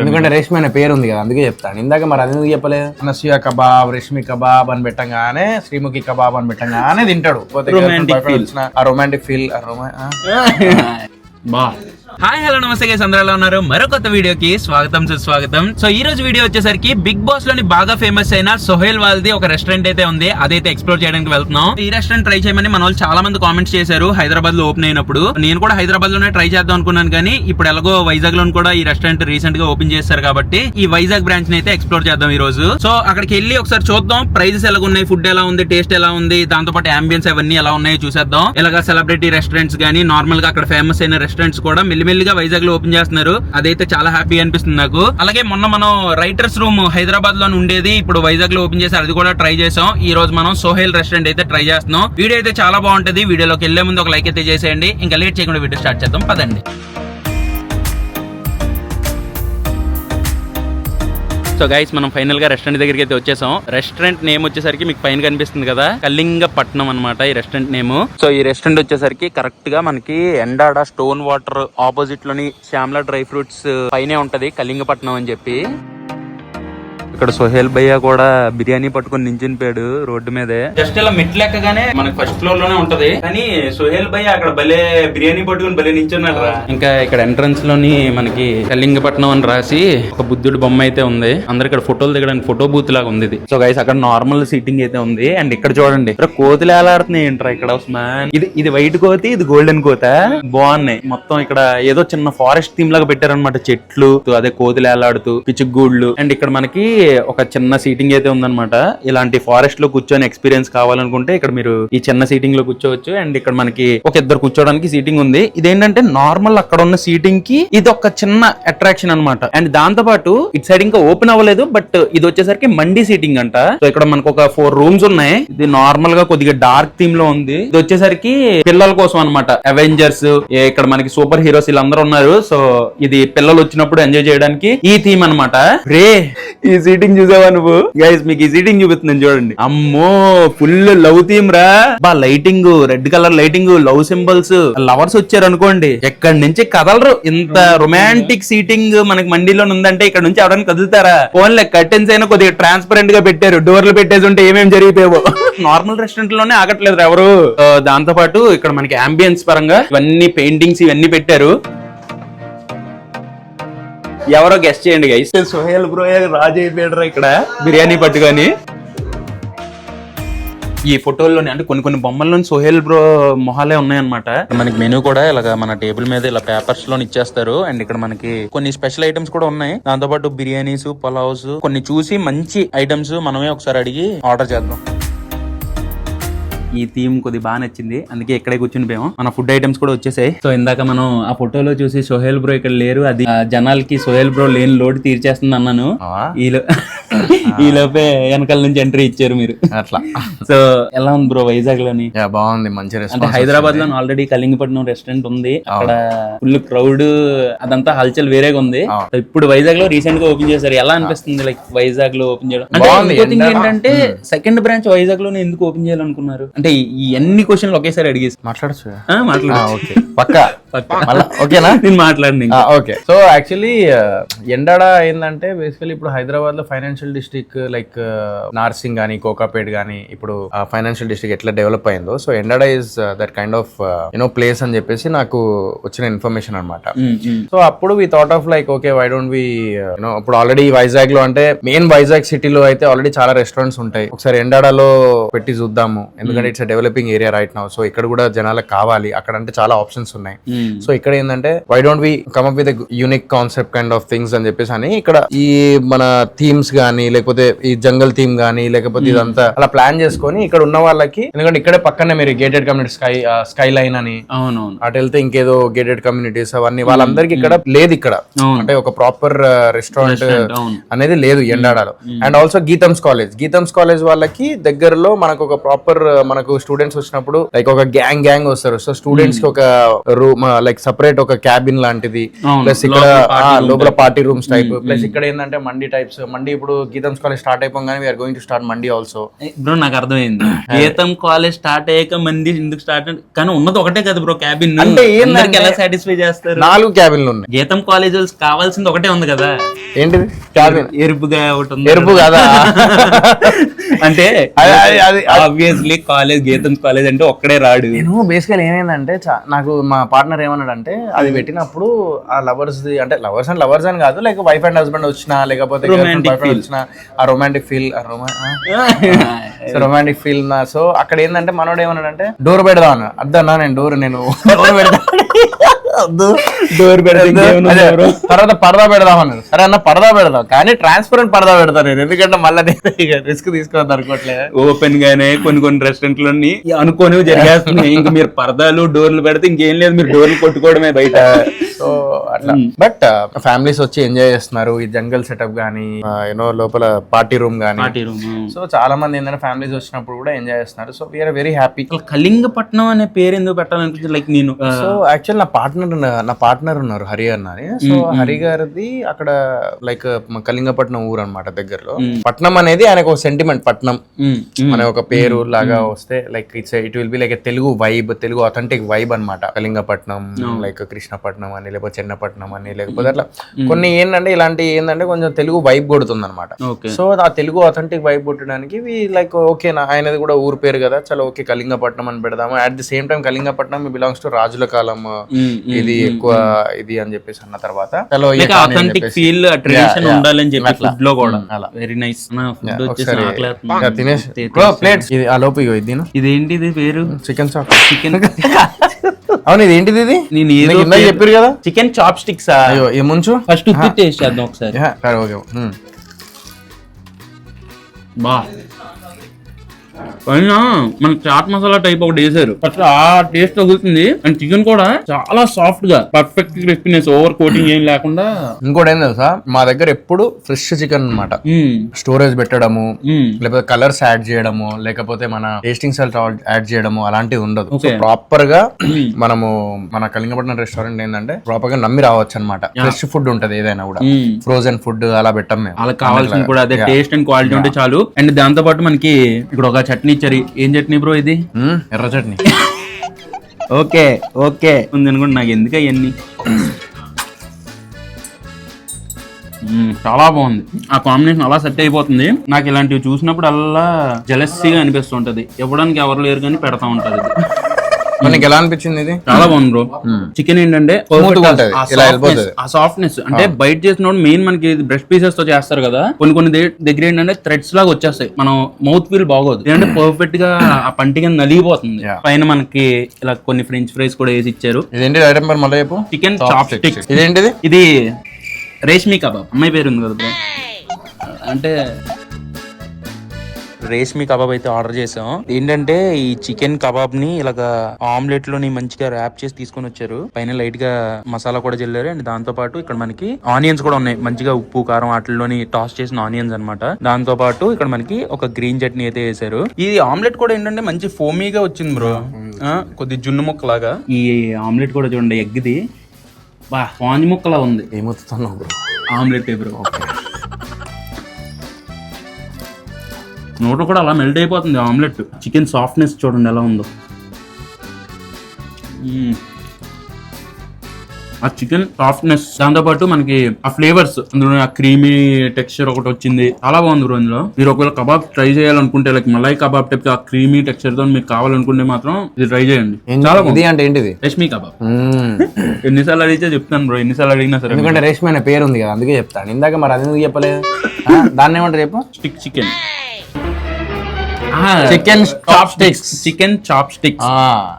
ఎందుకంటే రేష్మి అనే పేరు ఉంది కదా అందుకే చెప్తాను. ఇందాక మరి అది ఎందుకు చెప్పలేదు? అనసూయ కబాబ్ రేష్మి కబాబ్ అని పెట్టంగానే శ్రీముఖి కబాబ్ అని పెట్టంగానే తింటాడు. ఆ రొమాంటిక్ ఫీల్ బా హాయ్ హలో నమస్తే గైస్ అందరూ ఎలా ఉన్నారు? మరో కొత్త వీడియోకి స్వాగతం సుస్వాగతం. సో ఈ రోజు వీడియో వచ్చేసరికి బిగ్ బాస్లోని బాగా ఫేమస్ అయిన సోహెల్ వాళ్ళది ఒక రెస్టారెంట్ అయితే ఉంది. అదైతే ఎక్స్ప్లోర్ చేయడానికి వెళ్తున్నాం. ఈ రెస్టారెంట్ ట్రై చేయమని మన వాళ్ళు చాలా మంది కామెంట్స్ చేశారు హైదరాబాద్లో ఓపెన్ అయినప్పుడు. నేను కూడా హైదరాబాద్లోనే ట్రై చేద్దాం అనుకున్నాను కానీ ఇప్పుడు ఎలాగో వైజాగ్లో కూడా ఈ రెస్టారెంట్ రీసెంట్గా ఓపెన్ చేశారు కాబట్టి ఈ వైజాగ్ బ్రాంచ్ని అయితే ఎక్స్ప్లోర్ చేద్దాం ఈ రోజు. సో అక్కడికి వెళ్ళి ఒకసారి చూద్దాం ప్రైజెస్ ఎలా ఉన్నాయి ఫుడ్ ఎలా ఉంది టేస్ట్ ఎలా ఉంది దాంతో పాటు అంబియన్స్ అవన్నీ ఎలా ఉన్నాయో చూసేద్దాం. ఇలాగా సెలబ్రిటీ రెస్టారెంట్స్ గానీ నార్మల్గా అక్కడ ఫేమస్ అయిన రెస్టారెంట్స్ కూడా మెల్లిమెల్లిగా వైజాగ్లో ఓపెన్ చేస్తున్నారు. అదైతే చాలా హ్యాపీ అనిపిస్తుంది నాకు. అలాగే మొన్న మనం రైటర్స్ రూమ్ హైదరాబాద్లో ఉండేది. ఇప్పుడు వైజాగ్లో ఓపెన్ చేసి అది కూడా ట్రై చేసాం. ఈ రోజు మనం సోహెల్ రెస్టారెంట్ అయితే ట్రై చేస్తున్నాం. వీడియో అయితే చాలా బాగుంటది. వీడియోలోకి వెళ్ళే ముందు ఒక లైక్ అయితే చేసేయండి. ఇంకా లేట్ చేయకుండా వీడియో స్టార్ట్ చేద్దాం. పదండి. సో గైస్ మనం ఫైనల్గా రెస్టారెంట్ దగ్గరికి అయితే వచ్చేసాం. రెస్టారెంట్ నేమ్ వచ్చేసరికి మీకు పైన కనిపిస్తుంది కదా? కళింగపట్నం అన్నమాట ఈ రెస్టారెంట్ నేమ్ సో ఈ రెస్టారెంట్ వచ్చేసరికి కరెక్ట్గా మనకి ఎండాడ స్టోన్ వాటర్ ఆపోజిట్లోని శ్యామ్లా డ్రై ఫ్రూట్స్ పైనే ఉంటది కళింగపట్నం అని చెప్పి. ఇక్కడ సోహెల్ భయ్య కూడా బిర్యానీ పట్టుకొని నించునిపోయాడు రోడ్డు మీదే. జస్ట్ ఇలా మెట్లు ఎక్కగానే మనకి ఫస్ట్ ఫ్లోర్లోనే ఉంటది. కానీ సోహెల్ భయ్య అక్కడ భలే బిర్యానీ పట్టుకొని భలే నించున్నాడు ఇంకా ఇక్కడ ఎంట్రన్స్లోని మనకి కళింగపట్నం అని రాసి ఒక బుద్ధుడి బొమ్మ అయితే ఉంది. అందరు ఇక్కడ ఫోటోలు దిగడానికి ఫోటో బూత్ లాగా ఉంది ఇది. సో గైస్ అక్కడ నార్మల్ సీటింగ్ అయితే ఉంది. అండ్ ఇక్కడ చూడండి ఇక్కడ కోతులు ఎలాడుతున్నాయి ఏంట్రా ఇక్కడ ఉస్మాన్ ఇది ఇది వైట్ కోతి ఇది గోల్డెన్ కోత? బాగున్నాయి. మొత్తం ఇక్కడ ఏదో చిన్న ఫారెస్ట్ థీమ్ లాగా పెట్టారనమాట చెట్లు అదే కోతులు ఎలాడుతూ పిచ్చుగూళ్ళు. అండ్ ఇక్కడ మనకి ఒక చిన్న సీటింగ్ అయితే ఉందన్నమాట. ఇలాంటి ఫారెస్ట్లో కూర్చొని ఎక్స్పీరియన్స్ కావాలనుకుంటే ఇక్కడ మీరు ఈ చిన్న సీటింగ్లో కూర్చోవచ్చు. అండ్ ఇక్కడ మనకి ఒక ఇద్దరు కూర్చోడానికి సీటింగ్ ఉంది. ఇదేంటంటే నార్మల్ అక్కడ ఉన్న సీటింగ్కి ఇది ఒక చిన్న అట్రాక్షన్ అన్నమాట. అండ్ దాంతో పాటు ఇటు సైడ్ ఇంకా ఓపెన్ అవ్వలేదు. బట్ ఇది వచ్చేసరికి మండి సీటింగ్ అంట. సో ఇక్కడ మనకు ఒక ఫోర్ రూమ్స్ ఉన్నాయి. ఇది నార్మల్గా కొద్దిగా డార్క్ థీమ్లో ఉంది. ఇది వచ్చేసరికి పిల్లల కోసం అన్నమాట. అవెంజర్స్ ఇక్కడ మనకి సూపర్ హీరోస్ వీళ్ళందరూ ఉన్నారు. సో ఇది పిల్లలు వచ్చినప్పుడు ఎంజాయ్ చేయడానికి ఈ థీమ్ అన్నమాట. రే! ఈ సీటింగ్ చూసావా నువ్వు? గైస్ మీకు ఈ సీటింగ్ చూపిస్తున్నాను చూడండి. అమ్మో ఫుల్ లవ్ థీమ్ రా. బా lighting red colour lighting love symbols lovers వచ్చారు అనుకోండి. ఎక్కడి నుంచి కదలరు? ఇంత రొమాంటిక్ సీటింగ్ మనకి మండీలో ఉందంటే ఇక్కడ నుంచి ఎవరైనా కదులుతారా? ఫోన్లే కర్టెన్స్ అయినా కొద్దిగా ట్రాన్స్పరెంట్గా పెట్టారు. డోర్లు పెట్టేసి ఉంటే ఏమేమి జరిగితేవో నార్మల్ రెస్టారెంట్లోనే ఆగట్లేదు ఎవరు? దాంతో పాటు ఇక్కడ మనకి అంబియన్స్ పరంగా ఇవన్నీ పెయింటింగ్స్ ఇవన్నీ పెట్టారు. ఎవరో గెస్ట్ చేయండి గైస్ సోహేల్ బ్రో రాజు అయిపోయాడు ఇక్కడ? బిర్యానీ పట్టుకొని. ఈ ఫోటోల్లోనే అంటే కొన్ని కొన్ని బొమ్మల్లో సోహెల్ బ్రో మొహాలే ఉన్నాయన్నమాట. మనకి మెనూ కూడా ఇలాగ మన టేబుల్ మీద ఇలా పేపర్స్లో ఇచ్చేస్తారు. అండ్ ఇక్కడ మనకి కొన్ని స్పెషల్ ఐటమ్స్ కూడా ఉన్నాయి. దాంతో పాటు బిర్యానీస్ పలావ్స్ కొన్ని చూసి మంచి ఐటమ్స్ మనమే ఒకసారి అడిగి ఆర్డర్ చేద్దాం. ఈ థీమ్ కొద్ది బాగా నచ్చింది. అందుకే ఇక్కడే కూర్చుని పోయాము మన ఫుడ్ ఐటమ్స్ కూడా వచ్చేసాయి. సో ఇందాక మనం ఆ ఫోటోలో చూసి సోహెల్ బ్రో ఇక్కడ లేరు. అది జనాలకి సోహెల్ బ్రో లేని లోటు తీర్చేస్తుంది అన్నాను. ఈలో ఈ లోపే వెనకాల నుంచి ఎంట్రీ ఇచ్చారు మీరు. అట్లా. సో ఎలా ఉంది బ్రో వైజాగ్లోని బాగుంది. మంచి అంటే హైదరాబాద్లో ఆల్రెడీ కళింగపట్నం రెస్టారెంట్ ఉంది. అక్కడ ఫుల్ క్రౌడ్ అదంతా హల్చల్ వేరేగా ఉంది. ఇప్పుడు వైజాగ్లో రీసెంట్గా ఓపెన్ చేశారు. ఎలా అనిపిస్తుంది లైక్ వైజాగ్లో ఓపెన్ చేయడం? అంటే ఏంటంటే సెకండ్ బ్రాంచ్ వైజాగ్లోనే ఎందుకు ఓపెన్ చేయాలనుకున్నారు? అంటే ఈ- అన్ని క్వశ్చన్లు ఒకేసారి అడిగేసి. మాట్లాడచ్చు. ఆ, మాట్లాడు ఓకే. పక్కా? ఓకేనా? నేను మాట్లాడండి ఓకే. సో యాక్చువల్లీ ఎండాడ ఏంటంటే బేసికలీ ఇప్పుడు హైదరాబాద్లో ఫైనాన్షియల్ డిస్ట్రిక్ట్ లైక్ నార్సింగ్ కానీ కోకాపేట్ కానీ ఇప్పుడు ఫైనాన్షియల్ డిస్ట్రిక్ట్ ఎట్లా డెవలప్ అయిందో. So Endada is that kind of you know place అని చెప్పేసి నాకు వచ్చిన ఇన్ఫర్మేషన్ అనమాట సో అప్పుడు we thought of like okay why don't we you know ఇప్పుడు ఆల్రెడీ వైజాగ్లో అంటే మెయిన్ వైజాగ్ సిటీలో అయితే ఆల్రెడీ చాలా రెస్టారెంట్స్ ఉంటాయి. ఒకసారి ఎండాడలో పెట్టి చూద్దాము. ఎందుకంటే it's developing area right now so ఇక్కడ కూడా జనాలకు కావాలి. అక్కడ అంటే చాలా ఆప్షన్స్ ఉన్నాయి. సో ఇక్కడ ఏంటంటే why don't we come up with unique concept kind of things అని చెప్పేసి అని ఇక్కడ ఈ మన థీమ్స్ గానీ లేకపోతే ఈ జంగల్ థీమ్ గానీ లేకపోతే ఇదంతా అలా ప్లాన్ చేసుకొని ఇక్కడ ఉన్న వాళ్ళకి ఎందుకంటే ఇక్కడే పక్కనే మీరు gated community sky skyline అని అవునవును. అటు వెళ్తే ఇంకేదో గేటెడ్ కమ్యూనిటీస్ అవన్నీ వాళ్ళందరికి ఇక్కడ లేదు ఇక్కడ. అంటే ఒక ప్రాపర్ రెస్టారెంట్ అనేది లేదు ఎండాడలో. And also GITAM's college GITAM's college వాళ్ళకి దగ్గరలో మనకు ఒక ప్రాపర్ మనకు స్టూడెంట్స్ వచ్చినప్పుడు లైక్ ఒక గ్యాంగ్ గ్యాంగ్ వస్తారు. సో స్టూడెంట్స్కి ఒక రూమ్ లైక్ సపరేట్ ఒక క్యాబిన్ లాంటిది. ప్లస్ ఇక్కడ లోపల పార్టీ రూమ్స్ టైప్ ప్లస్ ఇక్కడ ఏంటంటే మండి టైప్స్ మండి ఇప్పుడు గీతంస్ కాలేజ్ స్టార్ట్ అయిపోగానే we're going to start mandi also bro నాకు అర్థమైంది. గీతం కాలేజ్ స్టార్ట్ అయ్యాక మంది ఎందుకు స్టార్ట్ కానీ ఉన్నది ఒకటే కదా బ్రో క్యాబిన్ అంటే అందరికి ఎలా సాటిస్ఫై చేస్తారు? నాలుగు క్యాబిన్లు ఉన్నాయి. గీతం కాలేజ్ కావాల్సింది ఒకటే ఉంది కదా. ఏంటిది? క్యాబిన్ ఎరుపుగా ఒకటి ఉంది ఎరుపు కదా. అంటే ఆబ్వియస్లీ కాలేజ్ గీతం కాలేజ్ అంటే ఒక్కడే రాడు. నేను బేసికల్ ఏమైందంటే నాకు మా పార్ట్నర్ ఏమన్నాడంటే అది పెట్టినప్పుడు ఆ లవర్స్ అంటే లవర్స్ అండ్ లవర్స్ అని కాదు లైక్ వైఫ్ అండ్ హస్బెండ్ వచ్చినా లేకపోతే. వచ్చిన ఆ రొమాంటిక్ ఫీల్ రొమాంటిక్ ఫీల్ నా. సో అక్కడ ఏంటంటే మనోడు ఏమన్నాడంటే డోర్ పెడదాం అన్న. అద్దన్నా నేను డోర్ నేను డోర్ పెడతా. డోర్ తర్వాత పరదా పెడదాం అన్నారు సరే అన్న పరదా పెడదాం. కానీ ట్రాన్స్పరెంట్ పరదా పెడతాను నేను. ఎందుకంటే మళ్ళీ రిస్క్ తీసుకోవద్దు అనుకోవట్లే ఓపెన్ గానే కొన్ని కొన్ని రెస్టారెంట్లన్నీ అనుకోని జరిగేస్తున్నాయి. ఇంకా మీరు పరదాలు డోర్లు పెడితే ఇంకేం లేదు. మీరు డోర్లు కొట్టుకోవడమే బయట. సో అట్లా. బట్ ఫ్యామిలీస్ వచ్చి ఎంజాయ్ చేస్తున్నారు. ఈ జంగల్ సెటప్ గానీ యూనో లోపల పార్టీ రూమ్ గానీ. పార్టీ రూమ్ సో చాలా మంది ఏంటంటే ఫ్యామిలీస్ వచ్చినప్పుడు కూడా ఎంజాయ్ చేస్తున్నారు. So we're very happy Kalingapatnam అనే పేరు ఎందుకు పెట్టాలనిపించింది? లైక్ నేను ఆ, సో యాక్చువల్ నా పార్ట్నర్ నా పార్ట్నర్ ఉన్నారు హరి అన్న అని. సో హరి గారిది అక్కడ లైక్ కళింగపట్నం ఊరు అన్నమాట దగ్గరలో పట్నం అనేది ఆయనకు ఒక సెంటిమెంట్ పట్నం. మన ఒక పేరు లాగా వస్తే like it's it will be like Telugu vibe Telugu authentic vibe అన్నమాట. కళింగపట్నం లైక్ కృష్ణపట్నం అని లేకపోతే చెన్నపట్నం అని లేకపోతే అట్లా. కొన్ని ఏంటంటే ఇలాంటి ఏంటంటే కొంచెం తెలుగు వైబ్ కొడుతుంది అనమాట సో ఆ తెలుగు అథెంటిక్ వైబ్ కొట్టడానికి లైక్ ఓకే నా ఆయనది కూడా ఊరు పేరు కదా చాలా ఓకే కళింగపట్నం అని పెడదాము. At the same time Kalingapatnam belongs to రాజుల కాలం ఇది ఎక్కువ ఇది అని చెప్పేసి అన్న తర్వాత అథెంటిక్. Feel tradition. ఉండాలని చెప్పి. ఫుడ్లో కూడా. అలా. వెరీ నైస్ ఫుడ్ వచ్చేసి తినేసి ప్లేట్ ఇది ఆ లోపు ఇగో ఇది ఇదేంటి ఇది పేరు? చికెన్ చాప్ చికెన్ అవును ఇది ఏంటిది ఇది? నేను ఏదో ఇందాక చెప్పారు కదా? చికెన్ చాప్ స్టిక్స్ అయ్యో ఏ ముంచు? ఫస్ట్ ఉత్తి టేస్ట్ చేద్దాం ఒకసారి. ఓకే. బా. పైన మన చాట్ మసాలా టైప్ ఒకటి వేసారు ఫస్ట్ ఆ టేస్ట్ తగులుతుంది. అండ్ చికెన్ కూడా చాలా సాఫ్ట్గా పర్ఫెక్ట్ క్రిస్పీనెస్ ఓవర్ కోటింగ్ ఏం లేకుండా. ఇంకోటి ఏం తెలుసా? మా దగ్గర ఎప్పుడు ఫ్రెష్ చికెన్ అన్నమాట. మ్మ్. స్టోరేజ్ పెట్టడము మ్మ్. లేకపోతే కలర్స్ యాడ్ చేయడము లేకపోతే మన టేస్టింగ్ సాల్ట్ యాడ్ చేయడము అలాంటివి ఉండదు. సో. ప్రాపర్గా మనము మన కళింగపట్నం రెస్టారెంట్ ఏంటంటే ప్రాపర్గా నమ్మి రావచ్చు అనమాట ఫ్రెష్ ఫుడ్ ఉంటది ఏదైనా కూడా. ఫ్రోజన్ ఫుడ్ అలా పెట్టం మేము. వాళ్ళకి కావాల్సింది కూడా అదే టేస్ట్ అండ్ క్వాలిటీ ఉంటే చాలు. అండ్ దాంతో పాటు మనకి ఇక్కడ ఒక చట్నీ ఇచ్చారు. ఏం చట్నీ బ్రో ఇది? ఎర్ర చట్నీ. Okay okay. ఉంది అనుకోండి నాకు ఎందుకు అవన్నీ? చాలా బాగుంది. ఆ కాంబినేషన్ అలా సెట్ అయిపోతుంది. నాకు ఇలాంటివి చూసినప్పుడు అలా జలస్సీగా అనిపిస్తుంటది ఇవ్వడానికి ఎవరు లేరు కానీ పెడతా ఉంటది. మనకి ఎలా అనిపించింది ఇది? చాలా బాగుంది బ్రో చికెన్ ఏంటంటే. ఆ సాఫ్ట్నెస్ అంటే బయట చేసినప్పుడు మెయిన్ మనకి బ్రష్ పీసెస్తో చేస్తారు కదా కొన్ని కొన్ని దగ్గర ఏంటంటే థ్రెడ్స్ లాగా వచ్చేస్తాయి. మనం మౌత్ ఫీల్ బాగోదు. ఏంటంటే పర్ఫెక్ట్గా ఆ పంటి కింద నలిగిపోతుంది. పైన మనకి ఇలా కొన్ని ఫ్రెంచ్ ఫ్రైస్ కూడా వేసి ఇచ్చారు. ఇదేంటి ఐటమ్ మళ్ళీ చికెన్ చాప్ స్టిక్ ఇదేంటిది? ఇది రేష్మి కబాబ్. అమ్మాయి పేరు ఉంది కదా అంటే రేష్మి కబాబ్ అయితే ఆర్డర్ చేసాం ఏంటంటే ఈ చికెన్ కబాబ్ని ఇలాగ ఆమ్లెట్లోని మంచిగా ర్యాప్ చేసి తీసుకొని వచ్చారు. పైన లైట్గా మసాలా కూడా జల్లారు. అండ్ దాంతో పాటు ఇక్కడ మనకి ఆనియన్స్ కూడా ఉన్నాయి. మంచిగా ఉప్పు కారం వాటిలోని టాస్ చేసిన ఆనియన్స్ అన్నమాట. దాంతో పాటు ఇక్కడ మనకి ఒక గ్రీన్ చట్నీ అయితే వేసారు ఈ ఆమ్లెట్ కూడా ఏంటంటే మంచి ఫోమీగా వచ్చింది బ్రో. కొద్ది జున్ను ముక్కలాగా. ఈ ఆమ్లెట్ కూడా చూడండి ఎగ్ది బా స్పాంజ్ ముక్కలా ఉంది. ఏమవుతున్నావు బ్రో? ఆమ్లెట్ పేపర్ నోట్లో కూడా అలా మెల్ట్ అయిపోతుంది ఆమ్లెట్ చికెన్ సాఫ్ట్నెస్ చూడండి ఎలా ఉందో. ఆ చికెన్ సాఫ్ట్నెస్ దాంతో పాటు మనకి ఆ ఫ్లేవర్స్ అందులో ఆ క్రీమీ టెక్స్చర్ ఒకటి వచ్చింది. చాలా బాగుంది బ్రో ఇందులో. మీరు ఒకవేళ కబాబ్ ట్రై చేయాలనుకుంటే లైక్ మలై కబాబ్ టైప్ ఆ క్రీమీ టెక్స్చర్తో మీకు కావాలనుకుంటే మాత్రం ఇది ట్రై చేయండి. చాలా బాగుంది. ఇది అంటే ఏంటిది? రష్మీ కబాబ్. ఎన్నిసార్లు అడిగితే చెప్తాను బ్రో ఎన్నిసార్లు అడిగినా సరే. ఎందుకంటే రేష్మి అనే పేరు ఉంది కదా అందుకే చెప్తాను. ఇందాక మరి అది ఎందుకు చెప్పలేదు? దాన్ని ఏమంటారు చెప్పు? Stick chicken chicken chop sticks chicken chop sticks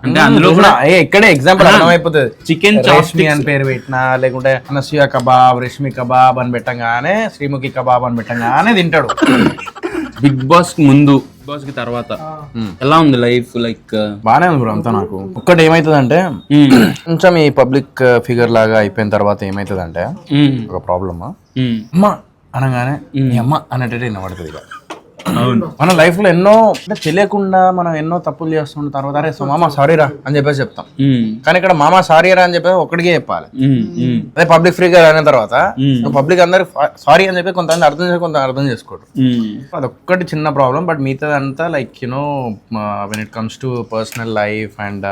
అంటే అందులో కూడా ఏ ఇక్కడే ఎగ్జాంపుల్ అర్థమైపోతుంది. చికెన్ చాప్ రేష్మి అని పేరు పెట్టినా లేకుంటే అనసూయ కబాబ్ రేష్మి కబాబ్ అని పెట్టంగానే శ్రీముఖి కబాబ్ అని పెట్టంగానే తింటాడు. బిగ్ బాస్కి ముందు. బిగ్ బాస్కి తర్వాత. ఎలా ఉంది లైఫ్? లైక్ బానే ఉంది బ్రో అంతా నాకు. ఒక్కటి ఏమైతుందంటే కొంచెం ఈ పబ్లిక్ ఫిగర్ లాగా అయిపోయిన తర్వాత ఏమైతుందంటే ఒక ప్రాబ్లమ్. అమ్మ అనగానే అమ్మ అన్నట్టు వినబడుతుంది ఇక. మన లైఫ్లో ఎన్నో అంటే తెలియకుండా మనం ఎన్నో తప్పులు చేస్తుంటాం తర్వాత అరే సో మామ సారీ రా అని చెప్పేసి చెప్తాం. కానీ ఇక్కడ మామ సారీ రా అని చెప్పేసి ఒక్కడికే చెప్పాలి. అదే పబ్లిక్ ఫ్రీగా అయిన తర్వాత పబ్లిక్ అందరు సారీ అని చెప్పి కొంతమంది అర్థం చేసి కొంత అర్థం చేసుకోరు. అదొక్కటి చిన్న ప్రాబ్లం బట్ మిగతాదంతా like you know when it comes to personal life and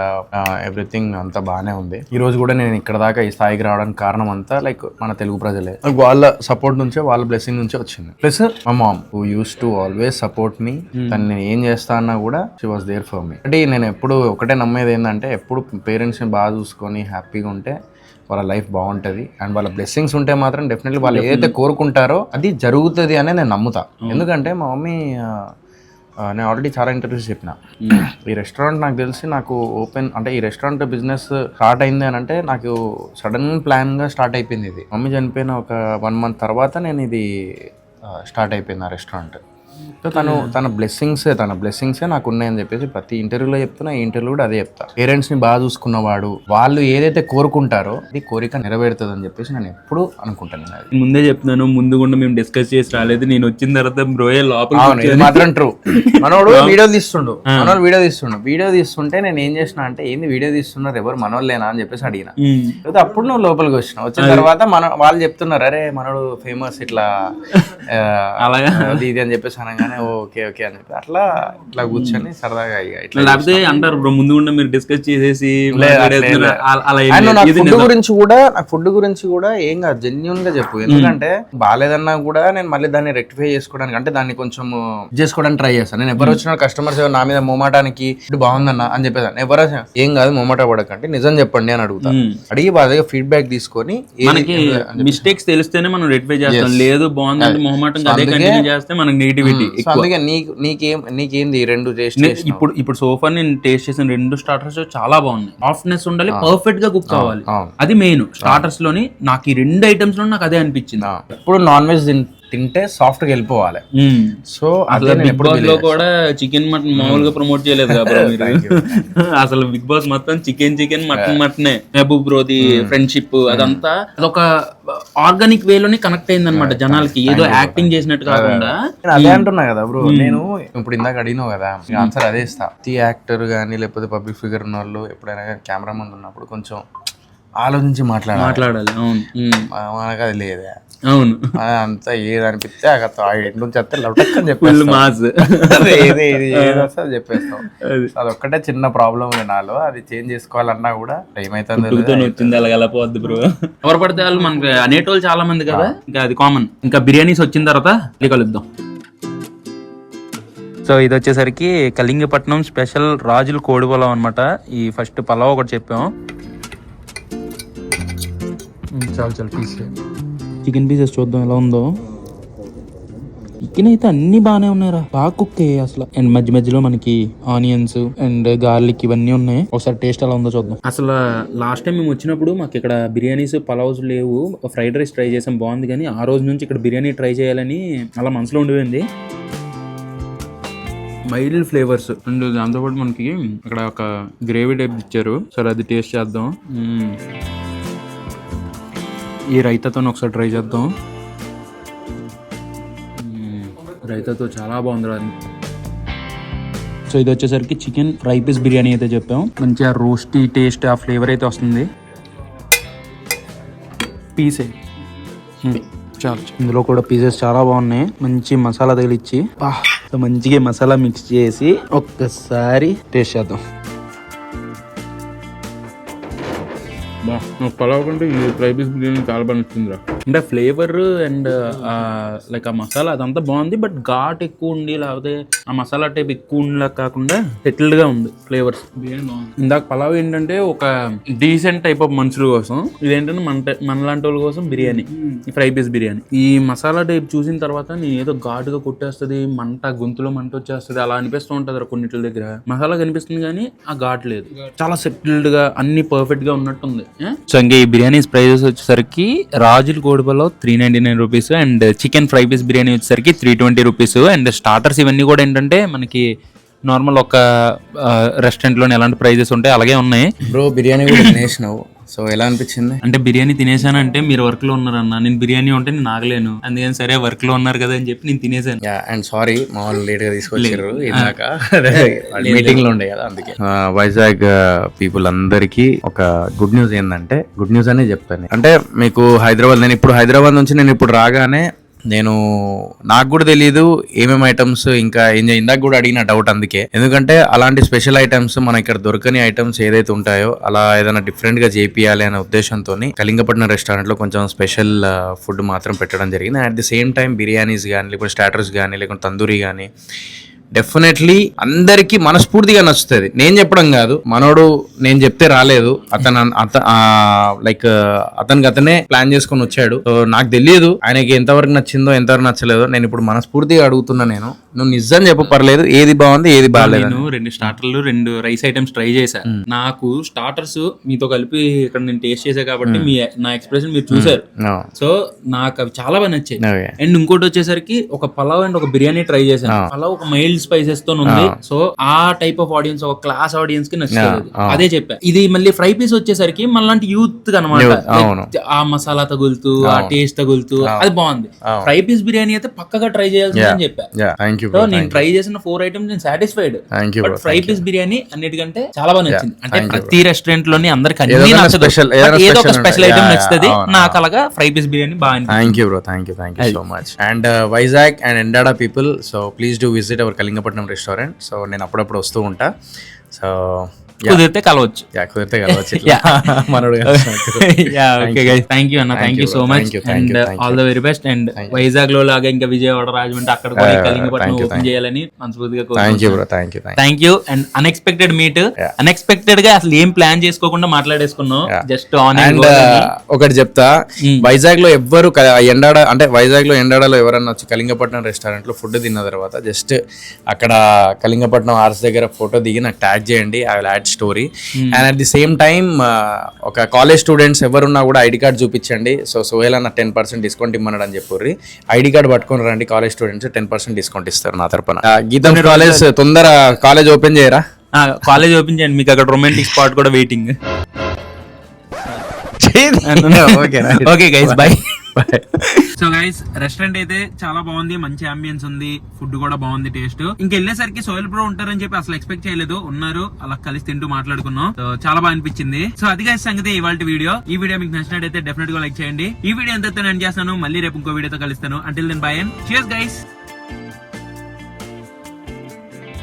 everything అంతా బాగానే ఉంది. ఈ రోజు కూడా నేను ఇక్కడ దాకా ఈ స్థాయికి రావడానికి కారణం అంతా లైక్ మన తెలుగు ప్రజలే. వాళ్ళ సపోర్ట్ నుంచే వాళ్ళ బ్లెస్సింగ్ నుంచే వచ్చింది. ప్లస్ మా mom who uses to always support me తను నేను ఏం చేస్తా అన్నా కూడా she was there for me అంటే నేను ఎప్పుడు ఒకటే నమ్మేది ఏంటంటే ఎప్పుడు పేరెంట్స్ని బాగా చూసుకొని హ్యాపీగా ఉంటే వాళ్ళ లైఫ్ బాగుంటుంది. అండ్ వాళ్ళ బ్లెస్సింగ్స్ ఉంటే మాత్రం డెఫినెట్లీ వాళ్ళు ఏదైతే కోరుకుంటారో అది జరుగుతుంది అనే నేను నమ్ముతా. ఎందుకంటే మా మమ్మీ నేను ఆల్రెడీ చాలా ఇంటర్వ్యూస్ చెప్పిన. ఈ రెస్టారెంట్ నాకు తెలిసి నాకు ఓపెన్ అంటే ఈ రెస్టారెంట్ బిజినెస్ స్టార్ట్ అయింది అని అంటే నాకు సడన్ ప్లాన్గా స్టార్ట్ అయిపోయింది ఇది. మమ్మీ చనిపోయిన ఒక వన్ మంత్ తర్వాత నేను ఇది స్టార్ట్ అయిపోయింది ఆ రెస్టారెంట్ సో తను తన బ్లెస్సింగ్స్ తన బ్లెస్సింగ్సే నాకు ఉన్నాయని చెప్పేసి ప్రతి ఇంటర్వ్యూలో చెప్తున్నా ఈ ఇంటర్వ్యూ కూడా అదే చెప్తా. పేరెంట్స్ని బాగా చూసుకున్నవాడు వాళ్ళు ఏదైతే కోరుకుంటారో అది కోరిక నెరవేరుతుంది అని చెప్పేసి నేను ఎప్పుడు అనుకుంటాను అది. ముందే చెప్తున్నాను ముందు కూడా మేము డిస్కస్ చేసి రాలేదు నేను వచ్చిన తర్వాత బ్రోయే లోపల మాత్రం ట్రూ మనోడు వీడియో తీస్తుండు మనోడు వీడియో తీస్తుండు. వీడియో తీస్తుంటే నేను ఏం చేసిన అంటే ఏంది వీడియో తీస్తున్నారు? ఎవరు మనోళ్ళేనా? అని చెప్పేసి అడిగిన. అప్పుడు నువ్వు లోపలికి వచ్చినావు. వచ్చిన తర్వాత మన వాళ్ళు చెప్తున్నారు అరే మనోడు ఫేమస్ ఇట్లా అలాగా? ఇది అని చెప్పేసి ఓకే ఓకే అని. అట్లా ఇట్లా కూర్చొని సరదాగా ఇక ఇట్లా లేకపోతే అంటారు బ్రో ముందు కూడా మీరు డిస్కస్ చేసేసి ఫుడ్. గురించి కూడా నాకు ఫుడ్ గురించి కూడా ఏం కాదు జెన్యున్గా చెప్పు. ఎందుకంటే బాగాలేదన్నా కూడా నేను మళ్ళీ దాన్ని రెక్టిఫై చేసుకోవడానికి అంటే దాన్ని కొంచెం చేసుకోవడానికి ట్రై చేస్తాను. నేను ఎవరు వచ్చిన కస్టమర్స్ నా మీద మోమాటానికి ఇది బాగుందన్న అని చెప్పేసాను ఎవరు ఏం కాదు మోమాటా పడకంటే నిజం చెప్పండి అని అడుగుతా. అడిగి బాగా ఫీడ్బ్యాక్ తీసుకొని మనకి మిస్టేక్స్ తెలిస్తేనే మనం రెక్టిఫై చేస్తాం. లేదు బాగుందంటే మొహమాటం అదే కంటిన్యూ చేస్తే మనకి నెగిటివిటీ అందుకే నీకు నీకేం నీకేంది రెండు టేస్ట్ ఇప్పుడు ఇప్పుడు సోఫా నేను టేస్ట్ చేసిన రెండు స్టార్టర్స్ చాలా బాగున్నాయి. సాఫ్ట్నెస్ ఉండాలి పర్ఫెక్ట్గా కుక్ కావాలి. అది మెయిన్ స్టార్టర్స్లోని నాకు ఈ రెండు ఐటమ్స్లో నాకు అదే అనిపించింది. ఇప్పుడు నాన్ వెజ్ తింటే సాఫ్ట్గా వెళ్ళిపోవాలి. సో అసలు అదే నేను బిగ్ ఎప్పుడు బాస్లో కూడా చికెన్ మటన్ మామూలుగా ప్రమోట్ చేయలేదు అసలు బిగ్ బాస్ మొత్తం చికెన్ చికెన్ మటన్ మటనే. మహబూబ్ బ్రోది ఫ్రెండ్షిప్ అదంతా అదొక ఆర్గానిక్ వేలోనే కనెక్ట్ అయింది అనమాట జనాలకి. ఏదో యాక్టింగ్ చేసినట్టు కాకుండా. అదే అంటున్నా కదా బ్రో నేను ఇప్పుడు ఇందాక అడిగినావు కదా ఆన్సర్ అదే ఇస్తా. ప్రతి యాక్టర్ కానీ లేకపోతే పబ్లిక్ ఫిగర్ ఉన్న వాళ్ళు ఎప్పుడైనా కెమెరా ముందు ఉన్నప్పుడు కొంచెం ఆలోచించి మాట్లాడాలి. మాట్లాడాలి అవును. మనకు అది లేదే. అవును. అంతా ఏది అనిపిస్తే ఆ ఎండు నుంచి వస్తే మాస్. అదే ఏది ఏది ఏది వస్తే అది చెప్పేస్తాం. సో అదొక్కటే చిన్న ప్రాబ్లం ఉంది నాలో. అది చేంజ్ చేసుకోవాలన్నా కూడా ఏమైతుందో పుట్టుకతో వచ్చింది అలాగ ఎలా పోద్ది బ్రో ఎవరు పడితే వాళ్ళు మనకి అనేటోళ్ళు చాలా మంది కదా ఇంకా అది కామన్ ఇంకా బిర్యానీస్ వచ్చిన తర్వాత మళ్ళీ కలుద్దాం. సో ఇది వచ్చేసరికి కళింగపట్నం స్పెషల్ రాజుల కోడి పొలం అనమాట ఈ ఫస్ట్ పలావ్ ఒకటి చెప్పాం. చాలు చాలు పీస్ చికెన్ పీసెస్ చూద్దాం ఎలా ఉందో. చికెన్ అయితే అన్ని బాగానే ఉన్నాయిరా. బాగా కుక్ అయ్యాయి అసలు. అండ్ మధ్య మధ్యలో మనకి ఆనియన్స్ అండ్ గార్లిక్ ఇవన్నీ ఉన్నాయి. ఒకసారి టేస్ట్ ఎలా ఉందో చూద్దాం. అసలు లాస్ట్ టైం మేము వచ్చినప్పుడు మాకు ఇక్కడ బిర్యానీస్ పలావ్స్ లేవు. ఫ్రైడ్ రైస్ ట్రై చేసాం బాగుంది కానీ ఆ రోజు నుంచి ఇక్కడ బిర్యానీ ట్రై చేయాలని అలా మనసులో ఉండిపోయింది. మైల్డ్ ఫ్లేవర్స్ అండ్ దాంతోపాటు మనకి ఇక్కడ ఒక గ్రేవీ టైప్ ఇచ్చారు. సరే అది టేస్ట్ చేద్దాం. ఈ రైతాతో ఒకసారి ట్రై చేద్దాం. రైతాతో చాలా బాగుంది సో ఇది వచ్చేసరికి చికెన్ ఫ్రై పీస్ బిర్యానీ అయితే చెప్పాం. మంచిగా రోస్టీ టేస్ట్ ఆ ఫ్లేవర్ అయితే వస్తుంది. పీసే. చాలు ఇందులో కూడా పీసెస్ చాలా బాగున్నాయి. మంచి మసాలా తగిలిచ్చి. మంచిగా మసాలా మిక్స్ చేసి ఒక్కసారి టేస్ట్ చేద్దాం. పలావ్ కంటే ఈ ఫ్రై పీస్ బిర్యానీ చాలా బాగా నచ్చిందిరా. అంటే ఫ్లేవర్ అండ్ లైక్ ఆ మసాలా అదంతా బాగుంది బట్ ఘాట్ ఎక్కువ ఉండి లేకపోతే ఆ మసాలా టైప్ ఎక్కువ ఉండలా కాకుండా సెటిల్డ్గా ఉంది ఫ్లేవర్స్ ఇందాక పలావ్ ఏంటంటే ఒక డీసెంట్ టైప్ ఆఫ్ మనుషుల కోసం ఇదేంటంటే మన టై- మనలాంటి వాళ్ళ కోసం బిర్యానీ ఫ్రై పీస్ బిర్యానీ. ఈ మసాలా టైప్ చూసిన తర్వాత నేను ఏదో ఘాటుగా కొట్టేస్తుంది మంట గొంతులో మంట వచ్చేస్తుంది అలా అనిపిస్తూ ఉంటుంది కొన్నిటి దగ్గర. మసాలా కనిపిస్తుంది కానీ ఆ ఘాట్ లేదు. చాలా సెటిల్డ్గా అన్ని పర్ఫెక్ట్గా ఉన్నట్టుంది. సో ఇంకా ఈ బిర్యానీ ప్రైజెస్ వచ్చేసరికి రాజుల కోడిపలో three ninety nine rupees and chicken fry piece biryani వచ్చేసరికి three twenty rupees and starters ఇవన్నీ కూడా ఏంటంటే మనకి నార్మల్ ఒక రెస్టారెంట్లోని ఎలాంటి ప్రైజెస్ ఉంటాయి అలాగే ఉన్నాయి. బ్రో బిర్యానీ కూడా తినేసినావు సో ఎలా అనిపించింది? అంటే బిర్యానీ తినేసాను అంటే మీరు వర్క్లో ఉన్నారన్న. నేను బిర్యానీ ఉంటే నేను ఆగలేను. అందుకని సరే వర్క్లో ఉన్నారు కదా అని చెప్పి నేను తినేసాను యా అండ్ సారీ మా వాళ్ళు లేట్గా తీసుకొచ్చారు ఇందాక. మీటింగ్ లో ఉండే కదా అందుకే. ఆ, వైజాగ్ పీపుల్ అందరికి ఒక గుడ్ న్యూస్ ఏంటంటే గుడ్ న్యూస్ అనే చెప్తాను. అంటే మీకు హైదరాబాద్ నేను ఇప్పుడు హైదరాబాద్ నుంచి నేను ఇప్పుడు రాగానే నేను నాకు కూడా తెలియదు ఏమేమి ఐటమ్స్ ఇంకా ఏం- ఇందాక కూడా అడిగిన డౌట్ అందుకే. ఎందుకంటే అలాంటి స్పెషల్ ఐటమ్స్ మన ఇక్కడ దొరకని ఐటమ్స్ ఏదైతే ఉంటాయో అలా ఏదైనా డిఫరెంట్గా చేపియాలి అనే ఉద్దేశంతో కళింగపట్నం రెస్టారెంట్లో కొంచెం స్పెషల్ ఫుడ్ మాత్రం పెట్టడం జరిగింది. At the same time biryanis కానీ లేకుంటే స్టాటర్స్ కానీ లేకుంటే తందూరి కానీ డెఫినెట్లీ అందరికీ మనస్ఫూర్తిగా నచ్చుతుంది. నేను చెప్పడం కాదు మనోడు నేను చెప్తే రాలేదు. అతను అత లైక్ అతనికి అతనే ప్లాన్ చేసుకొని వచ్చాడు. నాకు తెలియదు ఆయనకి ఎంతవరకు నచ్చిందో ఎంతవరకు నచ్చలేదో. నేను ఇప్పుడు మనస్ఫూర్తిగా అడుగుతున్నా నేను. నువ్వు నిజం చెప్పు పర్లేదు. ఏది బాగుంది ఏది బాగాలేదు నేను రెండు స్టార్టర్లు రెండు రైస్ ఐటమ్స్ ట్రై చేశాను నాకు స్టార్టర్స్ మీతో కలిపి ఇక్కడ నేను టేస్ట్ చేసా కాబట్టి మీ నా ఎక్స్ప్రెషన్ మీరు చూసారు సో నాకు అవి చాలా బాగా నచ్చాయి. అండ్ ఇంకోటి వచ్చేసరికి ఒక పలావ్ అండ్ ఒక బిర్యానీ ట్రై చేశాను పలావ్ ఒక మైల్డ్ స్పైసెస్తో ఉంది. సో ఆ టైప్ ఆఫ్ ఆడియన్స్ ఒక క్లాస్ ఆడియన్స్కి నచ్చుతుంది అదే చెప్పా. ఇది మళ్ళీ ఫ్రై పీస్ వచ్చేసరికి మళ్ళీ యూత్ అనమాట. ఆ మసాలా తగులుతూ ఆ టేస్ట్ తగులుతూ అది బాగుంది. ఫ్రై పీస్ బిర్యానీ అయితే పక్కగా ట్రై చేయాల్సింది అని చెప్పా. యా థ్యాంక్ యూ సో నేను ట్రై చేసిన ఫోర్ ఐటమ్స్ నేను satisfied thank you but fry piece biryani అన్నిటికంటే చాలా బాగా నచ్చింది. అంటే ప్రతి రెస్టారెంట్లోని అందరికి అన్ని నచ్చదు ఏదో ఒక స్పెషల్. ఐటమ్ నచ్చుతుంది. నాకు అలాగా ఫ్రై పీస్ బిర్యానీ బాగా thank you bro thank you thank you so much and Vizag and Endada people so please do visit our Kalingapatnam restaurant so నేను అప్పుడప్పుడు వస్తూ ఉంటా. సో కుదిరితే కలవచ్చు కుదిరితే కలవచ్చు ఇట్లా. మనోడు కలిసినట్టు. ఓకే గైస్ థ్యాంక్ యూ అన్న thank you so much and all the very best and వైజాగ్లో లాగా ఇంకా విజయవాడ రాజమండ్రి అక్కడ కూడా Yeah, కలింగపట్నం ఓపెన్ చేయాలని మనస్ఫూర్తిగా thank you and unexpected meet. అన్ఎక్స్పెక్టెడ్గా అసలు ఏం ప్లాన్ చేసుకోకుండా మాట్లాడేసుకున్నాం. జస్ట్ ఆన్ అండ్ ఒకటి చెప్తా. వైజాగ్లో ఎవ్వరు ఎండాడ అంటే వైజాగ్లో ఎండాడలో ఎవరన్నా వచ్చి కళింగపట్నం రెస్టారెంట్లో ఫుడ్ తిన్న తర్వాత జస్ట్ అక్కడ కళింగపట్నం ఆర్స్ దగ్గర ఫోటో దిగి నాకు ట్యాగ్ చేయండి. I will add story and at the same time ఒక కాలేజ్ స్టూడెంట్స్ ఎవరున్నా కూడా ఐడి కార్డ్ చూపించండి. సో సోహెల్ అన్న టెన్ పర్సెంట్ డిస్కౌంట్ ఇమ్మన్నాడు అని చెప్పి ఐడి కార్డ్ పట్టుకొని రండి college students ten percent discount ఇస్తారు నా తరపున. గీతం కాలేజ్ తొందర కాలేజ్ ఓపెన్ చేయరా? కాలేజ్ ఓపెన్ చేయండి. మీకు అక్కడ రొమాంటిక్ స్పాట్ కూడా waiting okay okay guys bye so guys restaurant అయితే చాలా బాగుంది మంచి అంబియన్స్ ఉంది ఫుడ్ కూడా బాగుంది టేస్ట్ ఇంక వెళ్ళేసరికి సోయల్ ప్రో ఉంటారని చెప్పి అసలు ఎక్స్పెక్ట్ చేయలేదు. ఉన్నారు అలా కలిసి తింటూ మాట్లాడుకున్నాం. సో చాలా బాగా అనిపించింది. సో అది గైస్ సంగతి ఇవాళ వీడియో. ఈ వీడియో మీకు నచ్చినట్టయితే డెఫినెట్గా లైక్ చేయండి. ఈ వీడియో ఎంత ఎండ్ చేస్తాను. మళ్ళీ రేపు ఇంకో వీడియోతో కలుస్తాను. అంటిల్ దెన్ బై అండ్ చేస్ గైస్